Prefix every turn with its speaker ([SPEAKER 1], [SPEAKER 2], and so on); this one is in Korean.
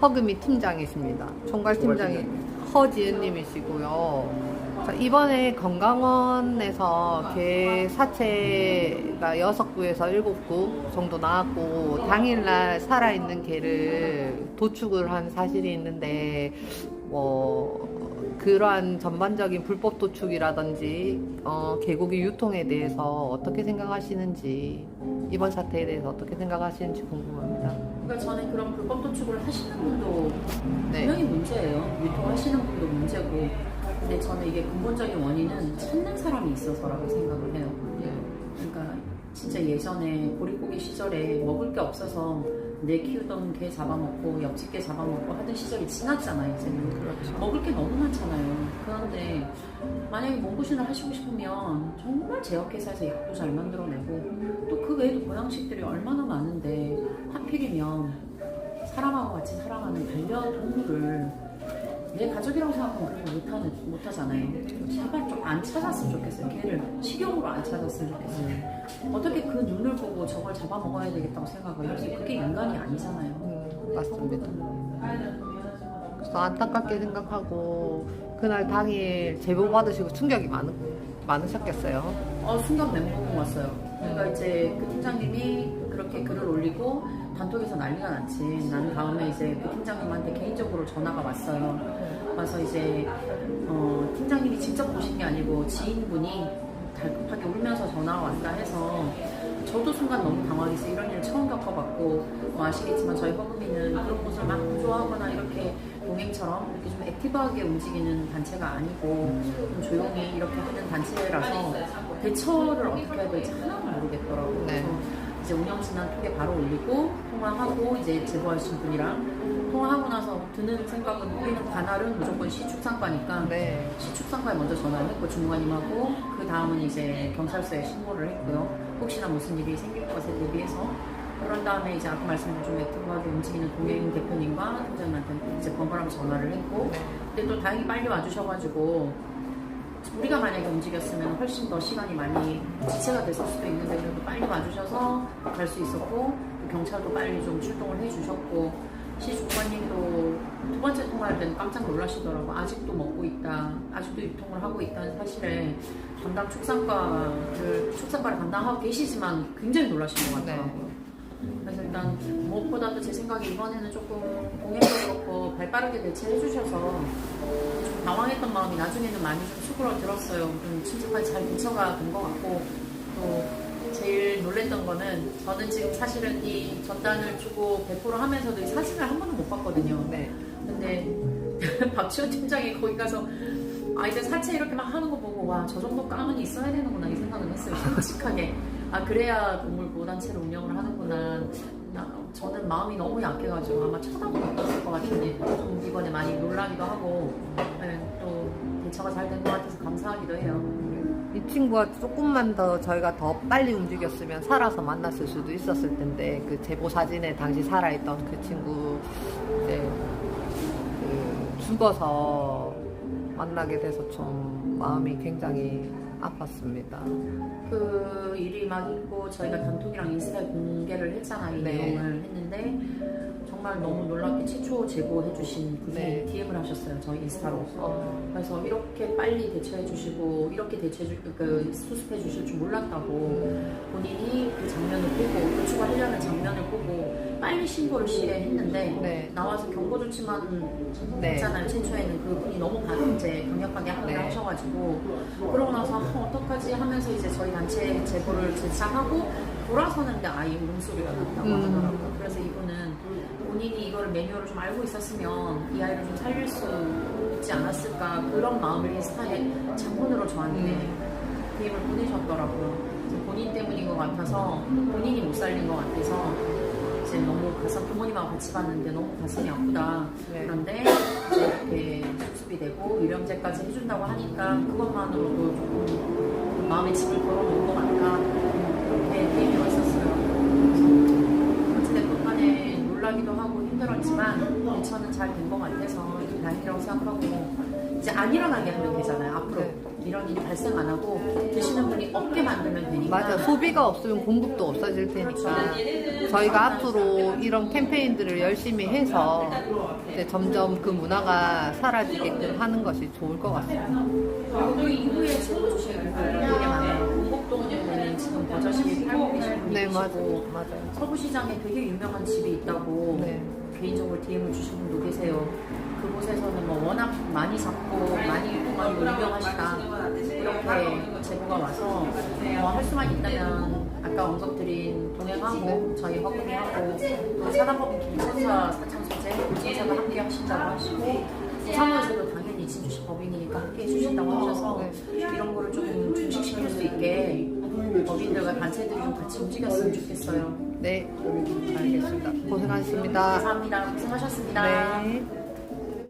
[SPEAKER 1] 허금이 팀장이십니다. 총괄 팀장이 허지은님이시고요. 자, 이번에 건강원에서 개 사체가 6구에서 7구 정도 나왔고 당일날 살아있는 개를 도축을 한 사실이 있는데 뭐 그러한 전반적인 불법 도축이라든지 어, 개고기 유통에 대해서 어떻게 생각하시는지 이번 사태에 대해서 어떻게 생각하시는지 궁금합니다.
[SPEAKER 2] 그러니까 저는 그런 불법 도축을 하시는 분도
[SPEAKER 1] 네.
[SPEAKER 2] 분명히 문제예요. 유통하시는 분도 문제고. 근데 저는 이게 근본적인 원인은 찾는 사람이 있어서라고 생각을 해요. 그러니까 진짜 예전에 보릿고기 시절에 먹을 게 없어서 내 키우던 개 잡아먹고 옆집 개 잡아먹고 하던 시절이 지났잖아요. 이제는
[SPEAKER 1] 그렇죠.
[SPEAKER 2] 먹을 게 너무 많잖아요. 그런데 만약에 몸보신을 하시고 싶으면 정말 제약회사에서 약도 잘 만들어내고 또 그 외에도 보양식들이 얼마나 많은데 하필이면 사람하고 같이 살아가는 반려동물을 내 가족이라고 생각하면 그런 거 못하는, 못하잖아요. 안 찾았으면 좋겠어요. 걔를 식용으로 안 찾았으면 좋겠어요. 어떻게 그 눈을 보고 저걸 잡아먹어야 되겠다고 생각을 해요. 그게 인간이 아니잖아요.
[SPEAKER 1] 음, 맞습니다. 그래서 안타깝게 생각하고 그날 당일 제보 받으시고 충격이 많, 많으셨겠어요.
[SPEAKER 2] 어, 순간 멘붕 왔어요. 그러니까 이제 그 팀장님이 그렇게 글을 올리고 단톡에서 난리가 났지. 난 다음에 이제 그 팀장님한테 개인적으로 전화가 왔어요. 와서 이제 어, 팀장님이 직접 보신 게 아니고 지인분이 달급하게 울면서 전화가 왔다 해서 저도 순간 너무 당황해서 이런 일 처음 겪어봤고 뭐 아시겠지만 저희 허금이는 그런 곳을 막 구조하거나 이렇게 동행처럼 이렇게 좀 액티브하게 움직이는 단체가 아니고 좀 조용히 이렇게 하는 단체라서 대처를 어떻게 해야 될지 하나도 모르겠더라고요.
[SPEAKER 1] 네.
[SPEAKER 2] 이제 운영진한 톡에 바로 올리고 통화하고 이제 제보하신 분이랑 통화하고 나서 드는 생각은 우리는 관할은 무조건 시축상과니까
[SPEAKER 1] 네.
[SPEAKER 2] 시축상과에 먼저 전화를 했고 주무관님하고 그 다음은 이제 경찰서에 신고를 했고요. 혹시나 무슨 일이 생길 것에 대비해서 그런 다음에 이제 아까 말씀드린 좀 액티브하게 움직이는 동행 대표님과 팀장님한테 이제 번갈아서 전화를 했고 근데 또 다행히 빨리 와주셔가지고 우리가 만약에 움직였으면 훨씬 더 시간이 많이 지체가 됐을 수도 있는데 그래도 빨리 와주셔서 갈 수 있었고 또 경찰도 빨리 좀 출동을 해주셨고 시 주관님도 두 번째 통화할 때는 깜짝 놀라시더라고. 아직도 먹고 있다. 아직도 유통을 하고 있다는 사실에 담당 축산과를 축산과를 담당하고 계시지만 굉장히 놀라신 것 같더라고요. 그래서 일단 무엇보다도 제 생각에 이번에는 조금 공약도 그렇고 발 빠르게 대처해 주셔서 좀 당황했던 마음이 나중에는 많이 좀 수그러들었어요. 좀 침착하게 잘 대처가 된 것 같고 또 제일 놀랬던 거는 저는 지금 사실은 이 전단을 주고 배포를 하면서도 이 사진을 한 번도 못 봤거든요.
[SPEAKER 1] 네.
[SPEAKER 2] 근데 박지원 팀장이 거기 가서 아 이제 사체 이렇게 막 하는 거 보고 와 저 정도 까만이 있어야 되는구나 이 생각을 했어요 솔직하게 아 그래야 동물 보호단체를 운영을 하는구나. 나, 저는 마음이 너무 약해가지고 아마 못 봤을 것 같은데 좀 이번에 많이 놀라기도 하고 네, 또 대처가 잘 된 것 같아서 감사하기도 해요.
[SPEAKER 1] 이 친구가 조금만 더 저희가 더 빨리 움직였으면 살아서 만났을 수도 있었을 텐데 그 제보 사진에 당시 살아있던 그 친구 이제 그 죽어서 만나게 돼서 좀 마음이 굉장히 아팠습니다.
[SPEAKER 2] 그 일이 막 있고 저희가 단톡이랑 인스타에 공개를 했잖아요 이
[SPEAKER 1] 네.
[SPEAKER 2] 내용을 했는데 정말 너무 놀랍게 최초 제보해 주신 분이
[SPEAKER 1] 네.
[SPEAKER 2] DM을 하셨어요 저희 인스타로
[SPEAKER 1] 어,
[SPEAKER 2] 그래서 이렇게 빨리 대처해 주시고 이렇게 대처해 주, 그 수습해 주실 줄 몰랐다고 본인이 그 장면을 보고 도축을 하려는 장면을 보고 빨리 신고를 시해했는데
[SPEAKER 1] 네.
[SPEAKER 2] 나와서 경고 조치만
[SPEAKER 1] 네.
[SPEAKER 2] 했잖아요 최초에는 그분이 너무 강, 이제 강력하게 항의를
[SPEAKER 1] 네.
[SPEAKER 2] 하셔가지고 그러고 나서 아, 어떡하지 하면서 이제 저희 단체 제보를 제시하고 돌아서는데 아예 울음소리가 났다고
[SPEAKER 1] 음.
[SPEAKER 2] 하더라고요 그래서 이분은 본인이 이거를 매뉴얼을 좀 알고 있었으면 이 아이를 좀 살릴 수 있지 않았을까 그런 마음을 인스타에 장문으로 저한테 DM을 보내셨더라고요. 본인 때문인 것 같아서 본인이 못 살린 것 같아서 이제 너무 가서 부모님하고 같이 봤는데 너무 가슴이 아프다.
[SPEAKER 1] 네.
[SPEAKER 2] 그런데 이제 이렇게 수습이 되고 유령제까지 해준다고 하니까 그것만으로도 조금 마음의 짐을 덜어놓은 것 같다. 그렇게 DM이 왔었어요. 어찌됐든 간에 놀라기도 하고 힘들었지만 대처는 잘 된 것 같아서 다행이라고 생각하고 이제 안 일어나게 하면 되잖아요 앞으로
[SPEAKER 1] 네.
[SPEAKER 2] 이런 일이 발생 안 하고 드시는 분이 없게 만들면 되니까
[SPEAKER 1] 맞아. 소비가 없으면 공급도 없어질 테니까. 저희가 앞으로 이런 캠페인들을 열심히 해서 이제 점점 그 문화가 사라지게끔 하는 것이 좋을 것 같습니다.
[SPEAKER 2] 그리고 이후에 친구 주시는 분들이 되게 많아요. 공곡동에는 지금 버젓이 팔고 계시는 분이
[SPEAKER 1] 네,
[SPEAKER 2] 계시고
[SPEAKER 1] 맞아요. 맞아요.
[SPEAKER 2] 서부시장에 되게 유명한 집이 있다고
[SPEAKER 1] 네.
[SPEAKER 2] 개인적으로 DM을 주신 분도 계세요. 그곳에서는 뭐 워낙 많이 잡고 많이 많이 유명하시다 이렇게 제보가 와서 뭐 할 수만 있다면 아까 언급드린 동행하고 저희 허금이하고 또 사단법인 김선사 사창소재 김선사가 함께 하신다고 하시고 부산에서도 당연히 진주시 법인이니까 함께 해주신다고 하셔서
[SPEAKER 1] 네.
[SPEAKER 2] 이런 거를 조금 중식시킬 수 있게 법인들과 단체들이 좀 같이 움직였으면 좋겠어요.
[SPEAKER 1] 네, 알겠습니다. 고생하셨습니다.
[SPEAKER 2] 감사합니다. 고생하셨습니다.
[SPEAKER 1] 네.